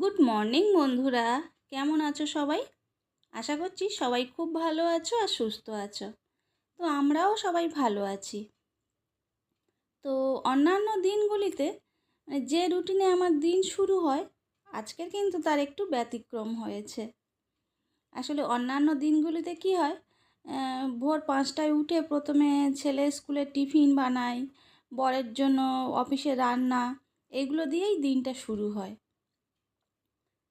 Good morning বন্ধুরা। কেমন আছো সবাই? আশা করছি সবাই খুব ভালো আছো আর সুস্থ আছো। তো আমরাও সবাই ভালো আছি। তো অন্যান্য দিনগুলিতে, যে রুটিনে আমার দিন শুরু হয়, আজকের কিন্তু তার একটু ব্যতিক্রম হয়েছে। আসলে অন্যান্য দিনগুলিতে কি হয় ভোর পাঁচটায় উঠে প্রথমে ছেলে স্কুলে টিফিন বানাই, বরের জন্য অফিসে রান্না, এগুলো দিয়েই দিনটা শুরু হয়।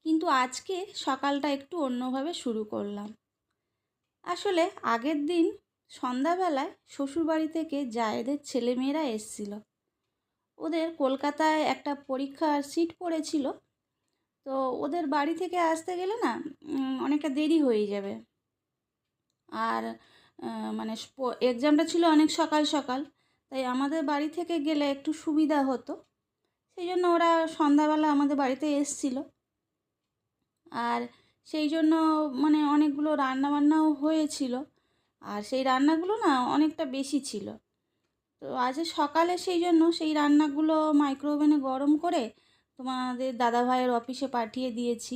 কিন্তু আজকে সকালটা একটু অন্যভাবে শুরু করলাম। আসলে আগের দিন সন্ধ্যাবেলায় শ্বশুরবাড়ি থেকে জায়েদের ছেলেমেয়েরা এসছিল। ওদের কলকাতায় একটা পরীক্ষার সিট পড়েছিল। তো ওদের বাড়ি থেকে আসতে গেলে না অনেকটা দেরি হয়ে যাবে। আর মানে এক্সামটা ছিল অনেক সকাল সকাল, তাই আমাদের বাড়ি থেকে গেলে একটু সুবিধা হতো। সেই জন্য ওরা সন্ধ্যাবেলা আমাদের বাড়িতে এসছিল। আর সেই জন্য মানে অনেকগুলো রান্নাবান্নাও হয়েছিল। আর সেই রান্নাগুলো না অনেকটা বেশি ছিল। তো আজ সকালে সেই জন্য সেই রান্নাগুলো মাইক্রোওভেনে গরম করে তোমাদের দাদাভাইয়ের অফিসে পাঠিয়ে দিয়েছি।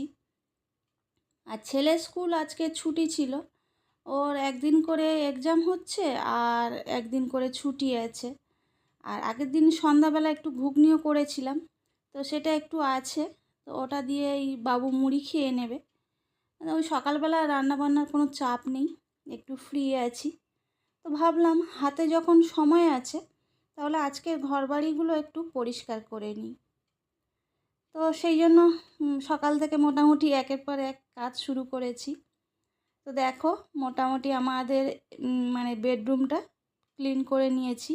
আর ছেলে স্কুল আজকে ছুটি ছিল। ওর একদিন করে এক্সাম হচ্ছে আর একদিন করে ছুটি আছে। আর আগের দিন সন্ধ্যাবেলা একটু ঘুগনিও করেছিলাম। তো সেটা একটু আছে। তো ওটা দিয়ে এই বাবু মুড়ি খেয়ে নেবে। মানে ওই সকালবেলা রান্নাবান্নার কোনো চাপ নেই, একটু ফ্রি আছি। তো ভাবলাম হাতে যখন সময় আছে, তাহলে আজকের ঘরবাড়িগুলো একটু পরিষ্কার করে নিই। তো সেই জন্য সকাল থেকে মোটামুটি একের পর এক কাজ শুরু করেছি। তো দেখো, মোটামুটি আমাদের মানে বেডরুমটা ক্লিন করে নিয়েছি।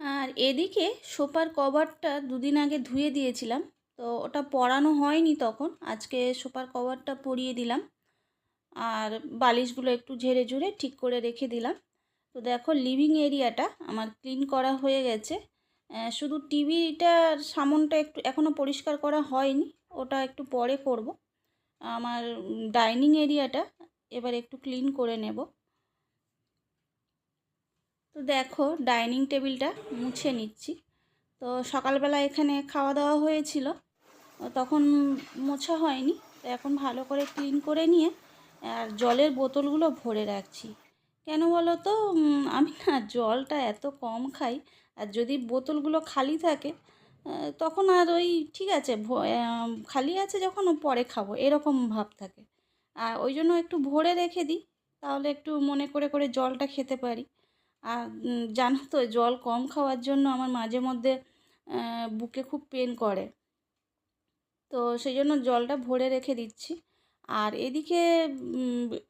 আর এদিকে সোফার কভারটা দুদিন আগে ধুয়ে দিয়েছিলাম, তো ওটা পরানো হয়নি তখন, আজকে সোফার কভারটা পরিয়ে দিলাম। আর বালিশগুলো একটু ঝেড়ে ঝুড়ে ঠিক করে রেখে দিলাম। তো দেখো লিভিং এরিয়াটা আমার ক্লিন করা হয়ে গেছে। শুধু টিভিটার সামনটা একটু এখনও পরিষ্কার করা হয়নি, ওটা একটু পরে করব। আমার ডাইনিং এরিয়াটা এবার একটু ক্লিন করে নেব। তো দেখো, ডাইনিং টেবিলটা মুছে নিচ্ছি। তো সকালবেলা এখানে খাওয়া দাওয়া হয়েছিল, তখন মোছা হয়নি। তো এখন ভালো করে ক্লিন করে নিয়ে আর জলের বোতলগুলো ভরে রাখছি। কেন বলো তো? আমি না জলটা এত কম খাই আর যদি বোতলগুলো খালি থাকে তখন আর ওই ঠিক আছে খালি আছে যখন পরে খাব, এরকম ভাব থাকে। আর ওই জন্য একটু ভরে রেখে দিই, তাহলে একটু মনে করে করে জলটা খেতে পারি। আর জানো তো, জল কম খাওয়ার জন্য আমার মাঝে মধ্যে বুকে খুব পেন করে। তো সেই জন্য জলটা ভরে রেখে দিচ্ছি। আর এদিকে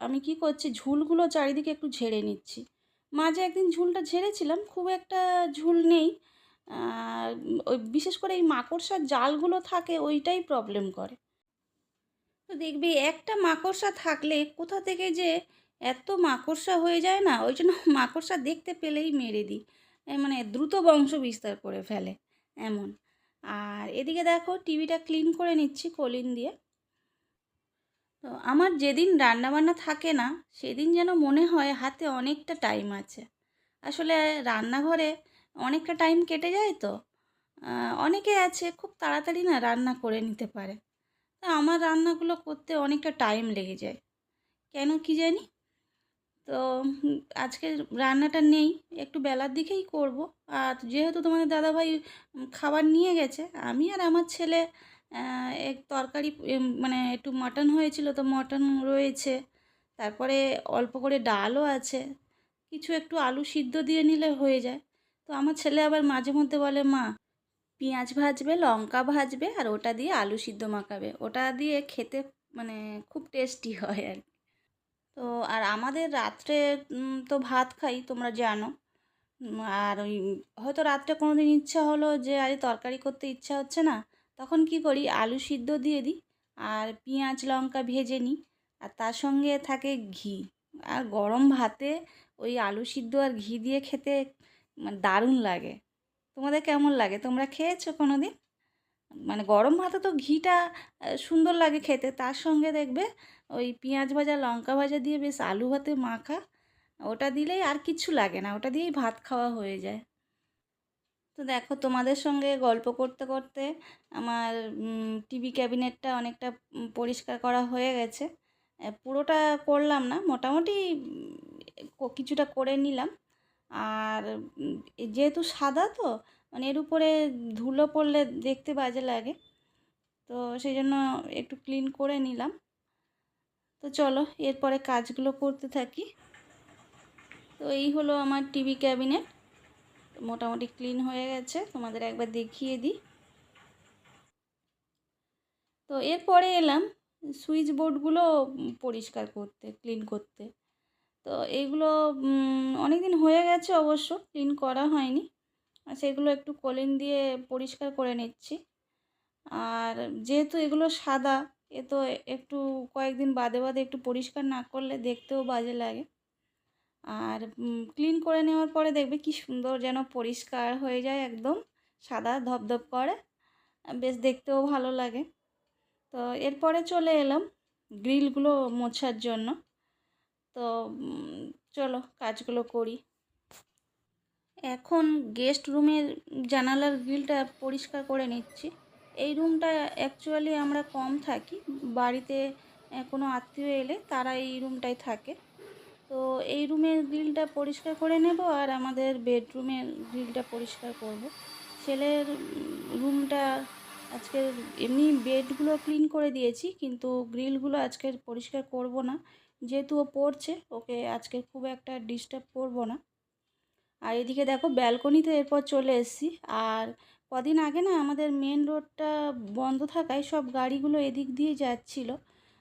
আমি কি করছি, ঝুলগুলো চারিদিকে একটু ঝেড়ে নিচ্ছি। মাঝে একদিন ঝুলটা ঝেড়েছিলাম, খুব একটা ঝুল নেই। ওই বিশেষ করে এই মাকড়সার জালগুলো থাকে, ওইটাই প্রবলেম করে। তো দেখবি, একটা মাকড়সা থাকলে কোথা থেকে যে এত মাকড়সা হয়ে যায় না? ওই জন্য মাকড়সা দেখতে পেলেই মেরে দিই। মানে দ্রুত বংশ বিস্তার করে ফেলে এমন। আর এদিকে দেখো, টিভিটা ক্লিন করে নিচ্ছি কলিন দিয়ে। তো আমার যেদিন রান্নাবান্না থাকে না, সেদিন যেন মনে হয় হাতে অনেকটা টাইম আছে। আসলে রান্নাঘরে অনেকটা টাইম কেটে যায় তো? অনেকে আছে খুব তাড়াতাড়ি না রান্না করে নিতে পারে। তা আমার রান্নাগুলো করতে অনেকটা টাইম লেগে যায়। কেন কি জানি? তো আজকে রান্নাটা নেই, একটু বেলার দিকেই করব। আর যেহেতু তোমাদের দাদাভাই খাবার নিয়ে গেছে, আমি আর আমার ছেলে এক তরকারি মানে একটু মাটন হয়েছিল তো মটন রয়েছে, তারপরে অল্প করে ডালও আছে, কিছু একটু আলু সিদ্ধ দিয়ে নিলে হয়ে যায়। তো আমার ছেলে আবার মাঝে মধ্যে বলে, মা, পেঁয়াজ ভাজবে, লঙ্কা ভাজবে, আর ওটা দিয়ে আলু সিদ্ধ মাখাবে। ওটা দিয়ে খেতে মানে খুব টেস্টি হয় আর কি। তো আর আমাদের রাত্রে তো ভাত খাই, তোমরা জানো। আর ওই, হয়তো রাত্রে কোনো দিন ইচ্ছা হলো যে আজ তরকারি করতে ইচ্ছা হচ্ছে না, তখন কি করি, আলু সিদ্ধ দিয়ে দিই, আর পেঁয়াজ লঙ্কা ভেজে নিই, আর তার সঙ্গে থাকে ঘি। আর গরম ভাতে ওই আলু সিদ্ধ আর ঘি দিয়ে খেতে মানে দারুণ লাগে। তোমাদের কেমন লাগে? তোমরা খেয়েছো কোনো দিন মানে গরম ভাতে তো ঘিটা সুন্দর লাগে খেতে, তার সঙ্গে দেখবে ওই পেঁয়াজ ভাজা, লঙ্কা ভাজা দিয়ে বেশ আলু ভাতে মাখা। ওটা দিলেই আর কিচ্ছু লাগে না, ওটা দিয়েই ভাত খাওয়া হয়ে যায়। তো দেখো, তোমাদের সঙ্গে গল্প করতে করতে আমার টিভি ক্যাবিনেটটা অনেকটা পরিষ্কার করা হয়ে গেছে। পুরোটা করলাম না, মোটামুটি কিছুটা করে নিলাম। আর যেহেতু সাদা তো মানে এর উপরে ধুলো পড়লে দেখতে বাজে লাগে। তো সেই জন্য একটু ক্লিন করে নিলাম। তো চলো, এরপরে কাজগুলো করতে থাকি। তো এই হলো আমার টিভি ক্যাবিনেট। মোটামুটি ক্লিন হয়ে গেছে, তোমাদের একবার দেখিয়ে দিই। তো এরপরে এলাম সুইচ বোর্ডগুলো পরিষ্কার করতে, ক্লিন করতে। তো এইগুলো অনেক দিন হয়ে গেছে অবশ্য, ক্লিন করা হয়নি। সেগুলো একটু কলিন দিয়ে পরিষ্কার করে নিচ্ছি। আর যেহেতু এগুলো সাদা এ তো একটু কয়েকদিন বাদে বাদে একটু পরিষ্কার না করলে দেখতেও বাজে লাগে। আর ক্লিন করে নেওয়ার পরে দেখবে কি সুন্দর যেন পরিষ্কার হয়ে যায় একদম, সাদা ধপধপ করে। বেশ দেখতেও ভালো লাগে। তো এরপরে চলে এলাম গ্রিলগুলো মোছার জন্য। তো চলো কাজগুলো করি। এখন গেস্ট রুমের জানালার গ্রিলটা পরিষ্কার করে নিচ্ছি। এই রুমটা অ্যাকচুয়ালি আমরা কম থাকি। বাড়িতে কোনো আত্মীয় এলে তারা এই রুমটায় থাকে। তো এই রুমের গ্রিলটা পরিষ্কার করে নেব আর আমাদের বেডরুমের গ্রিলটা পরিষ্কার করব। ছেলের রুমটা আজকে এমনি বেডগুলো ক্লিন করে দিয়েছি, কিন্তু গ্রিলগুলো আজকের পরিষ্কার করব না। যেহেতু ও পড়ছে, ওকে আজকে খুব একটা ডিস্টার্ব করব না। আর এদিকে দেখো ব্যালকনিতে এরপর চলে এসেছি। আর কদিন আগে না আমাদের মেন রোডটা বন্ধ থাকায় সব গাড়িগুলো এদিক দিয়ে যাচ্ছিল,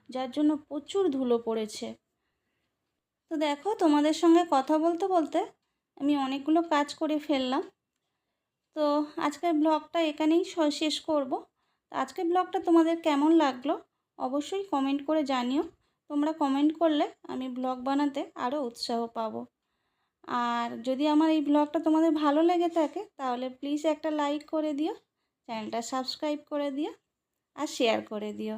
যার জন্য প্রচুর ধুলো পড়েছে। তো দেখো তোমাদের সঙ্গে কথা বলতে বলতে আমি অনেকগুলো কাজ করে ফেললাম। তো আজকের ব্লগটা এখানেই শেষ করব। আজকের ব্লগটা তোমাদের কেমন লাগল অবশ্যই কমেন্ট করে জানিও। তোমরা কমেন্ট করলে আমি ব্লগ বানাতে আরও উৎসাহ পাবো। আর যদি আমার এই ব্লগটা তোমাদের ভালো লেগে থাকে, তাহলে প্লিজ একটা লাইক করে দিও চ্যানেলটা সাবস্ক্রাইব করে দিও আর শেয়ার করে দিও।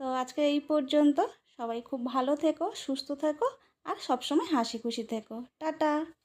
তো আজকে এই পর্যন্ত, সবাই খুব ভালো থেকো, সুস্থ থেকো আর সবসময় হাসি খুশি থেকো। টাটা!